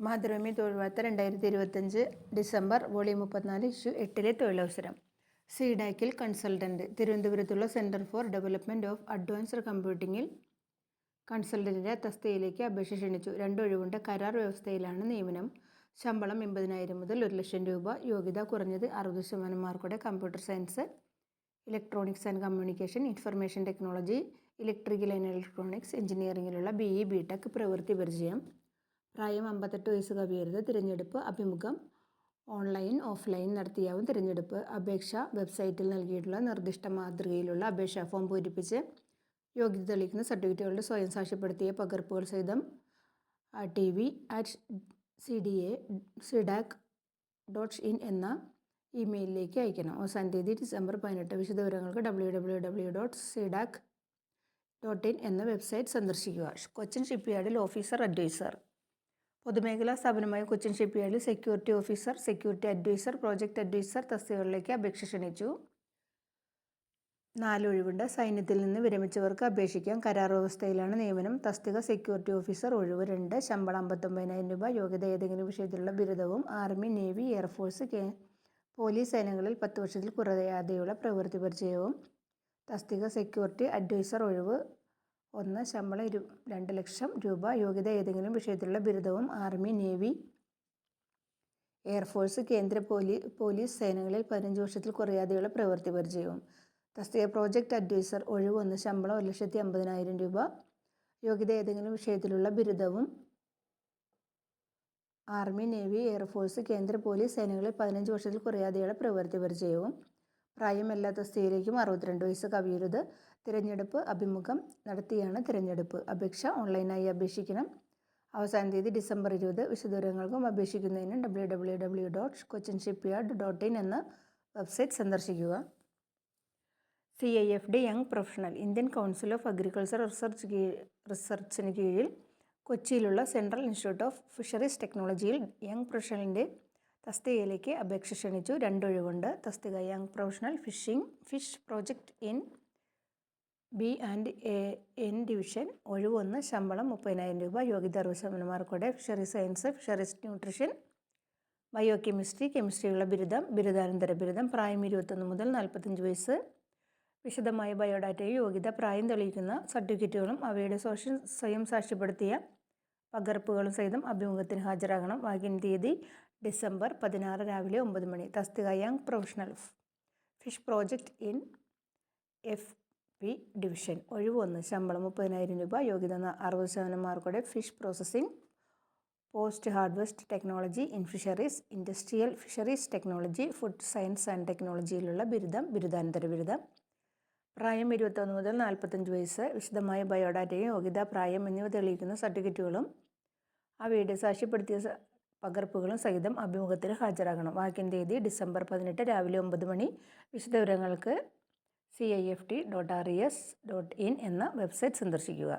മാതൃഭൂമി തൊഴിൽവാർത്ത രണ്ടായിരത്തി ഇരുപത്തഞ്ച് December volume മുപ്പത്തിനാല് ഇഷ്യൂ എട്ടിലെ തൊഴിലവസരം. സിഡാക്കിൽ കൺസൾട്ടന്റ് തിരുവനന്തപുരത്തുള്ള centre for development of advanced കമ്പ്യൂട്ടിങ്ങിൽ കൺസൾട്ടന്റിന്റെ തസ്തികയിലേക്ക് അപേക്ഷ ക്ഷണിച്ചു. രണ്ടൊഴിവുണ്ട് കരാർ വ്യവസ്ഥയിലാണ് നിയമനം. ശമ്പളം എൺപതിനായിരം മുതൽ ഒരു ലക്ഷം രൂപ. യോഗ്യത കുറഞ്ഞത് അറുപത് ശതമാനം മാർക്കോടെ computer science electronics and communication information technology electrical and electronics എഞ്ചിനീയറിംഗിലുള്ള B E B tech പ്രവൃത്തി പരിചയം. പ്രായം അമ്പത്തെട്ട് വയസ്സ് കവിയരുത്. തിരഞ്ഞെടുപ്പ് അഭിമുഖം ഓൺലൈൻ ഓഫ്ലൈൻ നടത്തിയാവും. തിരഞ്ഞെടുപ്പ് അപേക്ഷ വെബ്സൈറ്റിൽ നൽകിയിട്ടുള്ള നിർദ്ദിഷ്ട മാതൃകയിലുള്ള അപേക്ഷാ ഫോം പൂരിപ്പിച്ച് യോഗ്യത തെളിയിക്കുന്ന സർട്ടിഫിക്കറ്റുകളുടെ സ്വയം സാക്ഷ്യപ്പെടുത്തിയ പകർപ്പുകൾ സഹിതം T V at C D A CDAC dot in എന്ന ഇമെയിലിലേക്ക് അയക്കണം. അവസാന തീയതി ഡിസംബർ പതിനെട്ട്. വിശദവിവരങ്ങൾക്ക് W W W dot CDAC dot in എന്ന വെബ്സൈറ്റ് സന്ദർശിക്കുക. കൊച്ചിൻ ഷിപ്പ്യാർഡിൽ ഓഫീസർ അഡ്വൈസർ. പൊതുമേഖലാ സ്ഥാപനമായ Cochin ഷിപ്പ്യാർഡിൽ security officer security adviser project adviser തസ്തികകളിലേക്ക് അപേക്ഷ ക്ഷണിച്ചു. നാലൊഴിവുണ്ട്. സൈന്യത്തിൽ നിന്ന് വിരമിച്ചവർക്ക് അപേക്ഷിക്കാം. കരാർ വ്യവസ്ഥയിലാണ് നിയമനം. തസ്തിക സെക്യൂരിറ്റി ഓഫീസർ ഒഴിവ് രണ്ട്. ശമ്പളം അമ്പത്തൊമ്പതിനായിരം രൂപ. യോഗ്യത ഏതെങ്കിലും വിഷയത്തിലുള്ള ബിരുദവും army navy air force K police സേനകളിൽ പത്ത് വർഷത്തിൽ കുറയാതെയുള്ള പ്രവൃത്തി പരിചയവും. തസ്തിക സെക്യൂരിറ്റി അഡ്വൈസർ ഒഴിവ് ഒന്ന് ശമ്പളം ഇരു രണ്ട് ലക്ഷം രൂപ യോഗ്യത ഏതെങ്കിലും വിഷയത്തിലുള്ള ബിരുദവും ആർമി നേവി എയർഫോഴ്സ് കേന്ദ്ര പോലീ പോലീസ് സേനകളിൽ പതിനഞ്ച് വർഷത്തിൽ കുറയാതെയുള്ള പ്രവൃത്തി പരിചയവും. തസ്തിക പ്രോജക്റ്റ് അഡ്വൈസർ ഒഴിവ് ഒന്ന് ശമ്പളം ഒരു ലക്ഷത്തി അമ്പതിനായിരം രൂപ. യോഗ്യത ഏതെങ്കിലും വിഷയത്തിലുള്ള ബിരുദവും ആർമി നേവി എയർഫോഴ്സ് കേന്ദ്ര പോലീസ് സേനകളിൽ പതിനഞ്ച് വർഷത്തിൽ കുറയാതെയുള്ള പ്രവൃത്തി പരിചയവും. പ്രായം സ്ത്രീയിലേക്കും അറുപത്തിരണ്ട് വയസ്സ് കവിയരുത്. തിരഞ്ഞെടുപ്പ് അഭിമുഖം നടത്തിയാണ് തിരഞ്ഞെടുപ്പ് അപേക്ഷ ഓൺലൈനായി അപേക്ഷിക്കണം. അവസാന തീയതി ഡിസംബർ ഇരുപത് വിശദവിവരങ്ങൾക്കും അപേക്ഷിക്കുന്നതിന് W W W dot Cochin shipyard dot in എന്ന വെബ്സൈറ്റ് സന്ദർശിക്കുക. C I F D young professional Indian council of agriculture research റിസർച്ചിന് കീഴിൽ കൊച്ചിയിലുള്ള സെൻട്രൽ ഇൻസ്റ്റിറ്റ്യൂട്ട് ഓഫ് ഫിഷറീസ് ടെക്നോളജിയിൽ യങ് പ്രൊഫഷണലിന്റെ തസ്തികയിലേക്ക് അപേക്ഷ ക്ഷണിച്ചു. രണ്ടൊഴിവുണ്ട്. തസ്തിക young professional fishing fish project in B and A N division ഒഴിവൊന്ന് ശമ്പളം മുപ്പതിനായിരം രൂപ. യോഗ്യത അറുപത് ശതമാനം fisheries science fisheries nutrition bio chemistry കെമിസ്ട്രിയുള്ള ബിരുദം ബിരുദാനന്തര ബിരുദം പ്രായം ഇരുപത്തൊന്ന് മുതൽ നാൽപ്പത്തഞ്ച് വയസ്സ്. വിശദമായ ബയോഡാറ്റയും യോഗ്യത പ്രായം തെളിയിക്കുന്ന സർട്ടിഫിക്കറ്റുകളും അവയുടെ സോഷ്യൽ സ്വയം സാക്ഷ്യപ്പെടുത്തിയ പകർപ്പുകളും സഹിതം അഭിമുഖത്തിന് ഹാജരാകണം. വാഗ്യൻ തീയതി ഡിസംബർ പതിനാറ് രാവിലെ ഒമ്പത് മണി. തസ്തിക young professional fish project in F P division ഒഴിവ് ഒന്ന് ശമ്പളം മുപ്പതിനായിരം രൂപ. യോഗ്യത അറുപത് ശതമാനം മാർക്കോടെ fish processing post harvest technology in fisheries industrial fisheries technology food science and ടെക്നോളജിയിലുള്ള ബിരുദം ബിരുദാനന്തര ബിരുദം. പ്രായം ഇരുപത്തൊന്ന് മുതൽ നാൽപ്പത്തഞ്ച് വയസ്സ്. വിശദമായ ബയോഡാറ്റയും യോഗ്യത പ്രായം എന്നിവ തെളിയിക്കുന്ന സർട്ടിഫിക്കറ്റുകളും അവയുടെ സാക്ഷ്യപ്പെടുത്തിയ പകർപ്പുകളും സഹിതം അഭിമുഖത്തിന് ഹാജരാകണം. വാക്കിൻ തീയതി ഡിസംബർ പതിനെട്ട് രാവിലെ ഒമ്പത് മണി. വിശദവിവരങ്ങൾക്ക് C I F T dot R E S dot in എന്ന വെബ്സൈറ്റ് സന്ദർശിക്കുക.